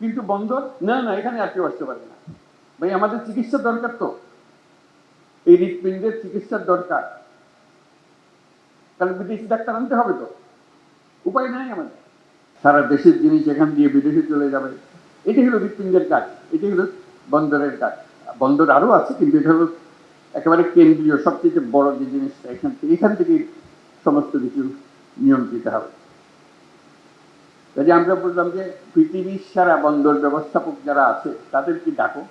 কিন্তু বন্দর, না না, এখানে আর কেউ আসতে পারে না। ভাই, আমাদের চিকিৎসা দরকার তো। এই হৃৎপিণ্ডের চিকিৎসার দরকার। তাহলে বিদেশি ডাক্তার আনতে হবে তো। উপায় নাই আমাদের। সারা দেশের জিনিস এখান দিয়ে বিদেশে চলে যাবে। এটি হলো হৃৎপিণ্ডের কাজ এটি হলো বন্দরের কাজ। বন্দর আরও আছে, কিন্তু এটা হলো একেবারে কেন্দ্রীয়, সবচেয়ে বড় যে জিনিসটা, এখান থেকে এখান থেকে সমস্ত কিছু নিয়ন্ত্রিত হবে। কাজে আমরা বললাম যে পৃথিবীর সারা বন্দর ব্যবস্থাপক যারা আছে, তাদেরকে ডাকো।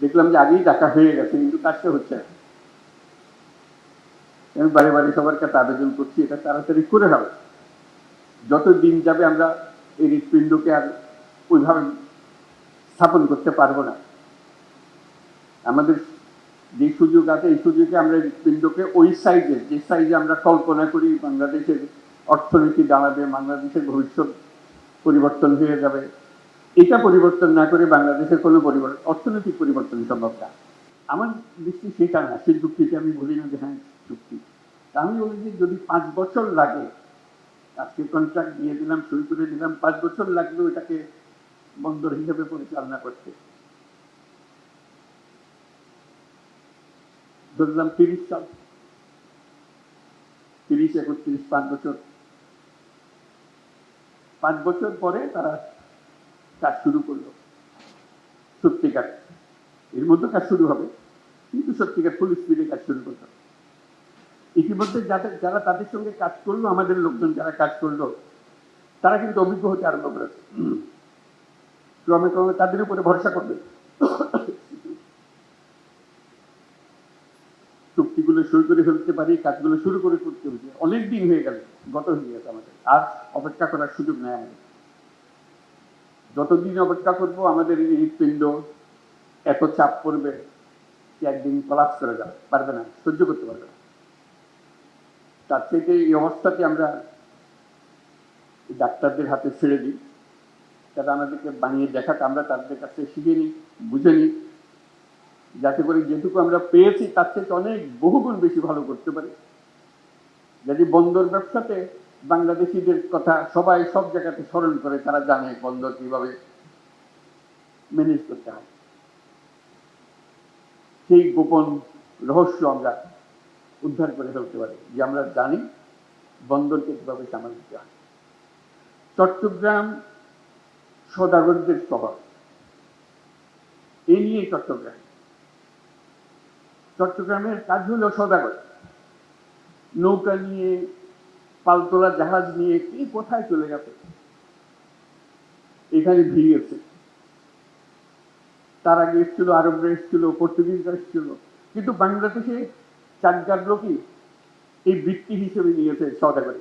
দেখলাম যে আগেই ডাকা হয়ে গেছে, কিন্তু কাজটা হচ্ছে আমি বারে বারে সবার কাছে আবেদন করছি, এটা তাড়াতাড়ি করে হবে। যত দিন যাবে আমরা এই হৃৎপিণ্ডকে আর ওইভাবে স্থাপন করতে পারব না। আমাদের যে সুযোগ আছে, এই সুযোগে আমরা হৃৎপিণ্ডকে ওই সাইজের যে সাইজে আমরা কল্পনা করি বাংলাদেশের অর্থনীতি দাঁড়াবে বাংলাদেশের ভবিষ্যৎ পরিবর্তন হয়ে যাবে। এটা পরিবর্তন না করে বাংলাদেশের কোনো পরিবর্তন, অর্থনৈতিক পরিবর্তন সম্ভব না। আমার দৃষ্টি সেটা না, সেই চুক্তিতে আমি বলি না যে হ্যাঁ চুক্তি আমি বলি যে যদি পাঁচ বছর লাগে, আজকে কন্ট্রাক্ট দিয়ে দিলাম, শুরু করে দিলাম, পাঁচ বছর লাগল এটাকে বন্দর হিসেবে পরিচালনা করতে। ধরলাম তিরিশ সাল, তিরিশ, একত্রিশ, পাঁচ বছর। পাঁচ বছর পরে তারা কাজ শুরু করল। সত্যিকার। এর মধ্যে কাজ শুরু হবে, কিন্তু সত্যিকার ফুল স্পিডে কাজ শুরু করল ইতিমধ্যে যাদের যারা তাদের সঙ্গে কাজ করল, আমাদের লোকজন যারা কাজ করল, তারা কিন্তু অভিজ্ঞ হতে আরম্ভ করেছে। ক্রমে ক্রমে তাদের উপরে ভরসা করবে। শুরু করে ফেলতে পারি, কাজগুলো শুরু করে করতে হচ্ছে অনেক দিন হয়ে গেল, গত হয়ে গেছে আমাদের। আর অপেক্ষা করার সুযোগ নেই। আমাদের যতদিন অপেক্ষা করব, আমাদের এই হৃৎপিণ্ড এত চাপ পড়বে যে একদিন কলাপস করে যাবে, পারবে না, সহ্য করতে পারবে না। তার থেকে এই অবস্থাতে আমরা ডাক্তারদের হাতে ছেড়ে দিই। তারা আমাদেরকে বানিয়ে দেখাক, আমরা তাদের কাছে শিখে নিই, বুঝে নিই। যাতে করে যেটুকু আমরা পেয়েছি, তার থেকে অনেক বহুগুণ বেশি ভালো করতে পারি। যদি বন্দর ব্যবসাতে বাংলাদেশিদের কথা সবাই সব জায়গাতে স্মরণ করে, তারা জানে বন্দর কীভাবে ম্যানেজ করতে হয়। সেই গোপন রহস্য আমরা উদ্ধার করে ফেলতে পারি, যে আমরা জানি বন্দরকে কীভাবে সামাল দিতে হয়। চট্টগ্রাম সদাগরদের শহর এই নিয়ে চট্টগ্রাম। চট্টগ্রামের কাজ হলো সদাগর নৌকা নিয়ে, পালতোলা জাহাজ নিয়ে কে কোথায় চলে গেছে? এখানে ভিড়িয়েছে তার আগে এসেছিল, আরবরা এসেছিল, পর্তুগিজরা এসেছিল। কিন্তু বাংলাদেশে চারগার লোকই এই বৃত্তি হিসেবে নিয়েছে সদাগরে